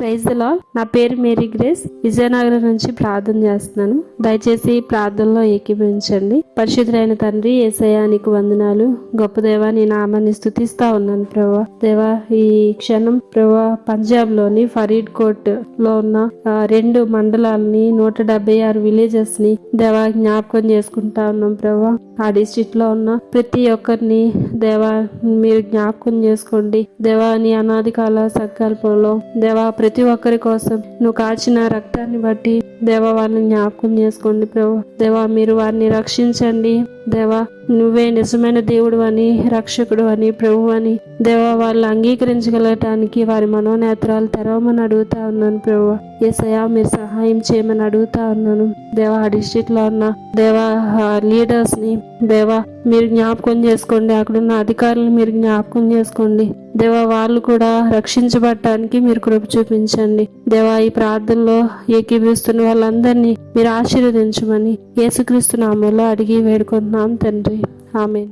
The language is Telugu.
ప్రైజ్ లా నా పేరు మేరీ గ్రేస్. విజయనగరం నుంచి ప్రార్థన చేస్తున్నాను. దయచేసి ప్రార్థనలో ఏకీభవించండి. పరిశుద్ధులైన తండ్రి ఏసయ్యా నీకు వందనాలు. గొప్ప దేవా నీ నామాన్ని స్థుతిస్తా ఉన్నాను ప్రభా. దేవా ఈ క్షణం ప్రభా పంజాబ్లోని ఫరీడ్ కోట్లో ఉన్న ఆ, రెండు మండలాలని నూట డెబ్బై ఆరు విలేజెస్ని దేవా జ్ఞాపకం చేసుకుంటా ఉన్నాం ప్రభా. ఆ డిస్ట్రిక్ట్లో ఉన్న ప్రతి ఒక్కరిని దేవా మీరు జ్ఞాపకం చేసుకోండి. దేవా నీ అనాది కాల సంకల్పంలో దేవా ప్రతి ఒక్కరి కోసం నువ్వు కాచిన రక్తాన్ని బట్టి దేవా వారిని జ్ఞాపకం చేసుకోండి ప్రభు. దేవా మీరు వారిని రక్షించండి. దేవా నువ్వే నిజమైన దేవుడు అని రక్షకుడు అని ప్రభు అని. దేవా వాళ్ళు అంగీకరించగలటానికి వారి మనోనేత్రాలు తెరవమని అడుగుతా ఉన్నాను ప్రభు. ఏసయా మీరు సహాయం చేయమని అడుగుతా ఉన్నాను. దేవా ఆ డిస్ట్రిక్ట్లో ఉన్న దేవా లీడర్స్ని దేవా మీరు జ్ఞాపకం చేసుకోండి. అక్కడున్న అధికారులను మీరు జ్ఞాపకం చేసుకోండి. దేవా వాళ్ళు కూడా రక్షించబడటానికి మీరు కృప చూపించండి. దేవా ఈ ప్రార్థనలో ఏకీభవిస్తున్న వాళ్ళందరినీ మీరు ఆశీర్వదించమని యేసుక్రీస్తు నామంలో అడిగి వేడుకుంటున్నాం తండ్రి. ఆమె